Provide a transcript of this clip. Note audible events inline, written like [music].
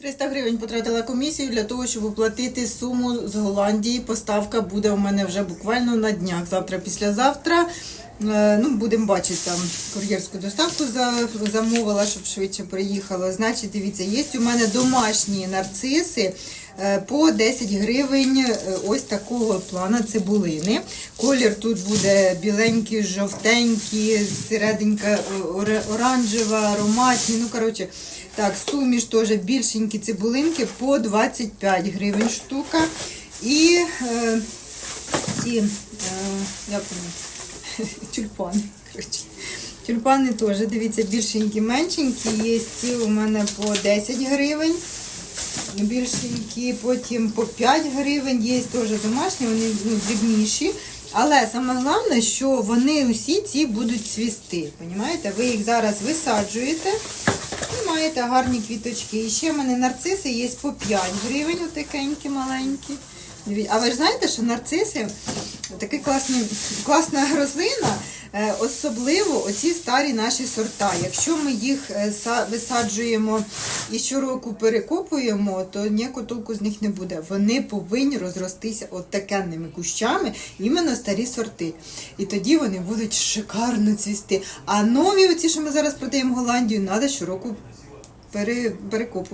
300 гривень потратила комісію для того, щоб оплатити суму з Голландії. Поставка буде у мене вже буквально на днях. Завтра, післязавтра. Е, Ну, будемо бачити там кур'єрську доставку замовила, щоб швидше приїхало. Значить, дивіться, є у мене домашні нарциси е, по 10 гривень е, ось такого плана цибулини. Колір тут буде біленький, жовтенький, серединка оранжева, ароматні. Ну, коротше, так, суміш теж більшенькі цибулинки по 25 гривень штука. І е, ці, е, як вони? [laughs] тюльпани. Коротше. Тюльпани теж, дивіться, більшенькі, меншенькі. Є ці у мене по 10 гривень. Більшенькі, потім по 5 гривень. Є теж домашні, вони ну, дрібніші. Але саме головне, що вони усі ці будуть цвісти. Понімаєте? Ви їх зараз висаджуєте і маєте гарні квіточки. І ще в мене нарциси є по 5 гривень, отакенькі маленькі. А ви ж знаєте, що нарциси така класна рослина, особливо оці старі наші сорта. Якщо ми їх е, висаджуємо і щороку перекопуємо, то ніякого толку з них не буде. Вони повинні розростися от такенними кущами, іменно старі сорти. І тоді вони будуть шикарно цвісти. А нові, оці, що ми зараз продаємо Голландію, треба щороку перекопувати.